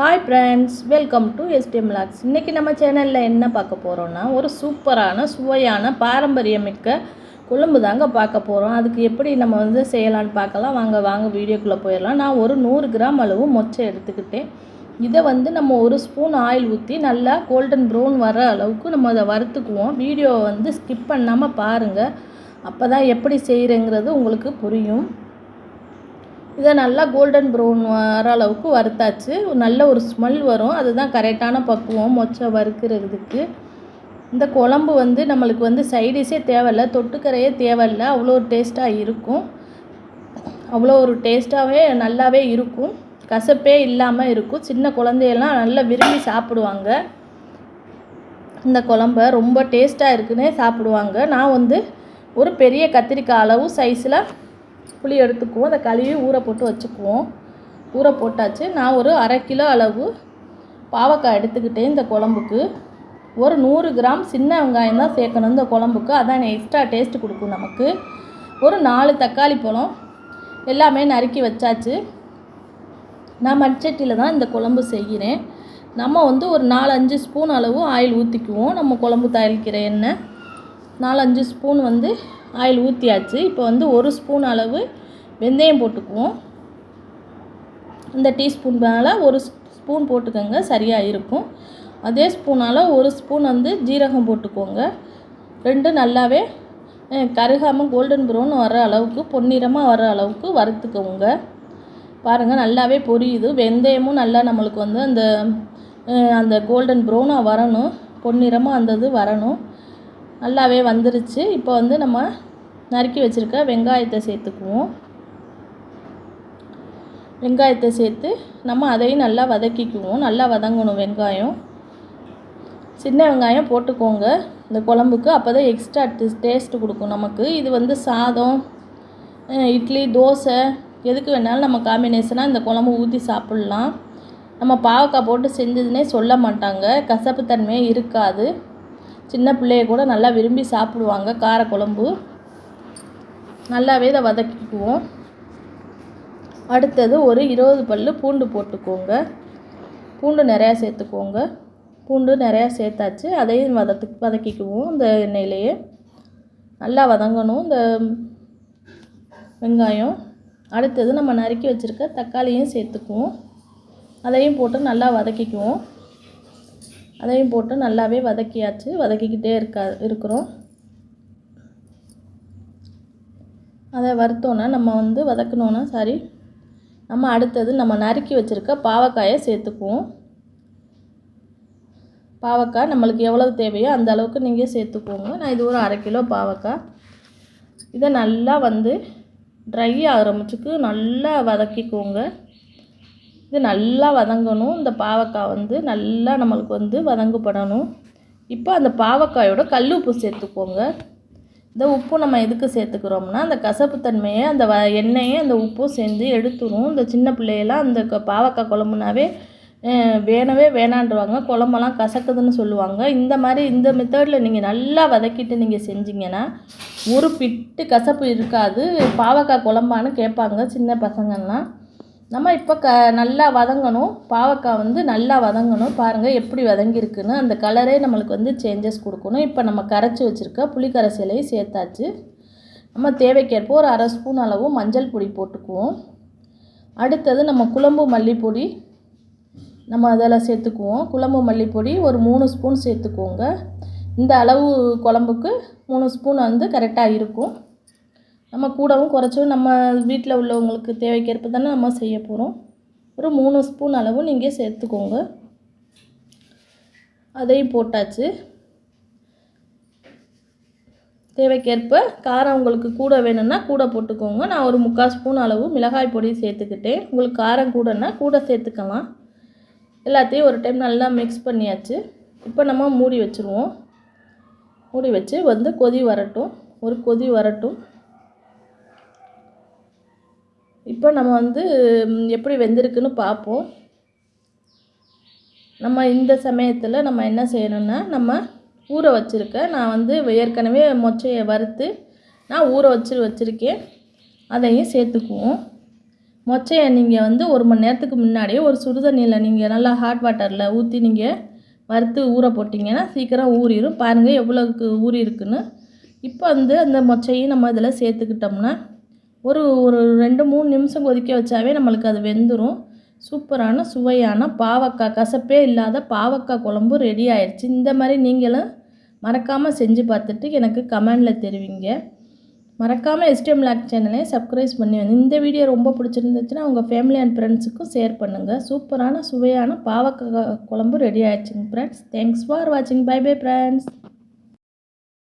Hi friends welcome to STM logs இன்றைக்கி நம்ம சேனலில் என்ன பார்க்க போகிறோன்னா ஒரு சூப்பரான சுவையான பாரம்பரியமிக்க குழம்பு தாங்க பார்க்க போகிறோம் அதுக்கு எப்படி நம்ம வந்து செய்யலான்னு பார்க்கலாம். வாங்க வாங்க வீடியோக்குள்ளே போயிடலாம். நான் ஒரு நூறு கிராம் அளவு மொச்சை எடுத்துக்கிட்டேன். இதை வந்து நம்ம ஒரு ஸ்பூன் ஆயில் ஊற்றி நல்லா கோல்டன் ப்ரௌன் வர அளவுக்கு நம்ம அதை வறுத்துக்குவோம். வீடியோவை வந்து ஸ்கிப் பண்ணாமல் பாருங்கள் அப்போ தான் எப்படி செய்கிறேங்கிறது உங்களுக்கு புரியும். இதை நல்லா கோல்டன் ப்ரௌன் வர அளவுக்கு வறுத்தாச்சு. நல்ல ஒரு ஸ்மெல் வரும். அதுதான் கரெக்டான பக்குவம் மொச்சை வறுக்கிறதுக்கு. இந்த குழம்பு வந்து நம்மளுக்கு வந்து சைடிஷே தேவையில்ல தொட்டுக்கரையே தேவையில்ல. அவ்வளோ ஒரு டேஸ்ட்டாக இருக்கும். அவ்வளோ ஒரு டேஸ்ட்டாகவே நல்லாவே இருக்கும். கசப்பே இல்லாமல் இருக்கும். சின்ன குழந்தையெல்லாம் நல்லா விரும்பி சாப்பிடுவாங்க. இந்த குழம்ப ரொம்ப டேஸ்ட்டாக இருக்குன்னே சாப்பிடுவாங்க. நான் வந்து ஒரு பெரிய கத்திரிக்காய் அளவு சைஸில் புளி எடுத்துக்குவோம். அதை கழுவி ஊற போட்டு வச்சுக்குவோம். ஊற போட்டாச்சு. நான் ஒரு அரை கிலோ அளவு பாவக்காய் எடுத்துக்கிட்டேன் இந்த குழம்புக்கு. ஒரு நூறு கிராம் சின்ன வெங்காயம் தான் சேர்க்கணும் இந்த குழம்புக்கு. அதான் எக்ஸ்ட்ரா டேஸ்ட் கொடுக்கும் நமக்கு. ஒரு நாலு தக்காளி பழம் எல்லாமே நறுக்கி வச்சாச்சு. நான் மண்சட்டியில் தான் இந்த குழம்பு செய்கிறேன். நம்ம வந்து ஒரு நாலஞ்சு ஸ்பூன் அளவு ஆயில் ஊற்றிக்குவோம் நம்ம குழம்பு தயாரிக்கிற எண்ணெய். நாலஞ்சு ஸ்பூன் வந்து ஆயில் ஊற்றியாச்சு இப்போ வந்து ஒரு ஸ்பூன் அளவு வெந்தயம் போட்டுக்குவோம். இந்த டீஸ்பூன் மேலே ஒரு ஸ்பூன் போட்டுக்கோங்க சரியாக இருக்கும். அதே ஸ்பூனால் ஒரு ஸ்பூன் வந்து ஜீரகம் போட்டுக்கோங்க. ரெண்டு நல்லாவே கருகாமல் கோல்டன் ப்ரௌன் வர அளவுக்கு பொன்னிறமாக வர அளவுக்கு வறுத்துக்கோங்க. பாருங்கள் நல்லாவே பொரியுது. வெந்தயமும் நல்லா நம்மளுக்கு வந்து அந்த அந்த கோல்டன் ப்ரௌனாக வரணும். பொன்னிறமாக அந்த இது வரணும். நல்லாவே வந்துருச்சு. இப்போ வந்து நம்ம நறுக்கி வச்சுருக்க வெங்காயத்தை சேர்த்துக்குவோம். வெங்காயத்தை சேர்த்து நம்ம அதையும் நல்லா வதக்கிக்குவோம். நல்லா வதங்கணும் வெங்காயம். சின்ன வெங்காயம் போட்டுக்கோங்க. இந்த குழம்புக்கு அப்போ தான் எக்ஸ்ட்ரா டேஸ்ட்டு கொடுக்கும் நமக்கு. இது வந்து சாதம் இட்லி தோசை எதுக்கு வேணாலும் நம்ம காம்பினேஷனாக இந்த குழம்பு ஊற்றி சாப்பிட்லாம். நம்ம பாவக்காய் போட்டு செஞ்சதுன்னே சொல்ல மாட்டாங்க. கசப்புத்தன்மையே இருக்காது. சின்ன பிள்ளைய கூட நல்லா விரும்பி சாப்பிடுவாங்க. காரக்குழம்பு. நல்லாவே இதை வதக்கிக்குவோம். அடுத்தது ஒரு இருபது பல் பூண்டு போட்டுக்கோங்க. பூண்டு நிறையா சேர்த்துக்கோங்க. பூண்டு நிறையா சேர்த்தாச்சு. அதையும் வதத்து வதக்கிக்குவோம் இந்த எண்ணெயிலேயே. நல்லா வதங்கணும் இந்த வெங்காயம். அடுத்தது நம்ம நறுக்கி வச்சுருக்க தக்காளியும் சேர்த்துக்குவோம். அதையும் போட்டு நல்லா வதக்கிக்குவோம். அதையும் போட்டு நல்லாவே வதக்கியாச்சு. வதக்கிக்கிட்டே இருக்கா இருக்கிறோம். அதை வறுத்தோன்னா நம்ம வந்து வதக்கணுன்னா சாரி நம்ம அடுத்தது நம்ம நறுக்கி வச்சுருக்க பாவக்காயை சேர்த்துக்குவோம். பாவக்காய் நம்மளுக்கு எவ்வளவு தேவையோ அந்த அளவுக்கு நீங்கள் சேர்த்துக்கோங்க. நான் இது ஒரு அரை கிலோ பாவக்காய். இதை நல்லா வந்து ட்ரை ஆகிற நல்லா வதக்கிக்கோங்க. இது நல்லா வதங்கணும். இந்த பாவக்காய் வந்து நல்லா நம்மளுக்கு வந்து வதங்கப்படணும். இப்போ அந்த பாவக்காயோட கல் உப்பு சேர்த்துக்கோங்க. இந்த உப்பு நம்ம எதுக்கு சேர்த்துக்கிறோம்னா அந்த கசப்புத்தன்மையை அந்த வ எண்ணெயை அந்த உப்பும் சேர்ந்து எடுத்துரும். இந்த சின்ன பிள்ளையெல்லாம் அந்த க பாவக்காய் குழம்புனாவே வேணவே வேணான்றவாங்க. குழம்பெல்லாம் கசக்குதுன்னு சொல்லுவாங்க. இந்த மாதிரி இந்த மெத்தடில் நீங்கள் நல்லா வதக்கிட்டு நீங்கள் செஞ்சீங்கன்னா ஒரு பிட்டு கசப்பு இருக்காது. பாவக்காய் குழம்பான்னு கேட்பாங்க சின்ன பசங்கள்லாம். நம்ம இப்போ க நல்லா வதங்கணும். பாவக்காய் வந்து நல்லா வதங்கணும். பாருங்கள் எப்படி வதங்கியிருக்குன்னு. அந்த கலரே நம்மளுக்கு வந்து சேஞ்சஸ் கொடுக்கணும். இப்போ நம்ம கரைச்சி வச்சுருக்க புளிக்கரைசலையும் சேர்த்தாச்சு. நம்ம தேவைக்கேற்ப ஒரு அரை ஸ்பூன் அளவு மஞ்சள் பொடி போட்டுக்குவோம். அடுத்தது நம்ம குழம்பு மல்லிப்பொடி நம்ம அதெல்லாம் சேர்த்துக்குவோம். குழம்பு மல்லிப்பொடி ஒரு மூணு ஸ்பூன் சேர்த்துக்குவோங்க இந்த அளவு குழம்புக்கு மூணு ஸ்பூன் வந்து கரெக்டாக இருக்கும். நம்ம கூடவும் குறைச்சும் நம்ம வீட்டில் உள்ளவங்களுக்கு தேவைக்கேற்ப தானே நம்ம செய்ய போகிறோம் ஒரு மூணு ஸ்பூன் அளவு நீங்கள் சேர்த்துக்கோங்க. அதையும் போட்டாச்சு. தேவைக்கேற்ப காரம் உங்களுக்கு கூட வேணும்னா கூட போட்டுக்கோங்க. நான் ஒரு முக்கால் ஸ்பூன் அளவு மிளகாய் பொடி சேர்த்துக்கிட்டேன். உங்களுக்கு காரம் கூடன்னா கூட சேர்த்துக்கலாம். எல்லாத்தையும் ஒரு டைம் நல்லா மிக்ஸ் பண்ணியாச்சு. இப்போ நம்ம மூடி வச்சுருவோம். மூடி வச்சு வந்து கொதி வரட்டும். ஒரு கொதி வரட்டும். இப்போ நம்ம வந்து எப்படி வெந்திருக்குன்னு பார்ப்போம். நம்ம இந்த சமயத்தில் நம்ம என்ன செய்யணும்னா நம்ம ஊற வச்சுருக்க நான் வந்து ஏற்கனவே மொச்சையை வறுத்து நான் ஊற வச்சு வச்சுருக்கேன். அதையும் சேர்த்துக்குவோம். மொச்சையை நீங்கள் வந்து ஒரு மணி நேரத்துக்கு முன்னாடியே ஒரு சுடுதண்ணியில் நீங்கள் நல்லா ஹாட் வாட்டரில் ஊற்றி நீங்கள் வறுத்து ஊற போட்டிங்கன்னா சீக்கிரம் ஊறிடும் பாருங்கள் எவ்வளோக்கு ஊறி இருக்குன்னு இப்போ வந்து அந்த மொச்சையும் நம்ம இதில் சேர்த்துக்கிட்டோம்னா ஒரு ஒரு ரெண்டு மூணு நிமிஷம் கொதிக்க வச்சாவே நம்மளுக்கு அது வெந்துடும் சூப்பரான சுவையான பாவக்காய் கசப்பே இல்லாத பாவக்காய் குழம்பு ரெடி ஆயிடுச்சு இந்த மாதிரி நீங்களும் மறக்காமல் செஞ்சு பார்த்துட்டு எனக்கு கமெண்டில் தெரிவிங்க. மறக்காமல் எஸ்டிஎம் லாக் சேனலையும் சப்ஸ்கிரைப் பண்ணி வந்து இந்த வீடியோ ரொம்ப பிடிச்சிருந்துச்சுன்னா உங்கள் ஃபேமிலி அண்ட் ஃப்ரெண்ட்ஸுக்கும் ஷேர் பண்ணுங்கள் சூப்பரான சுவையான பாவக்காய் குழம்பு ரெடி ஆயிடுச்சுங்க ஃப்ரெண்ட்ஸ் தேங்க்ஸ் ஃபார் வாட்சிங் பை பை ஃப்ரெண்ட்ஸ்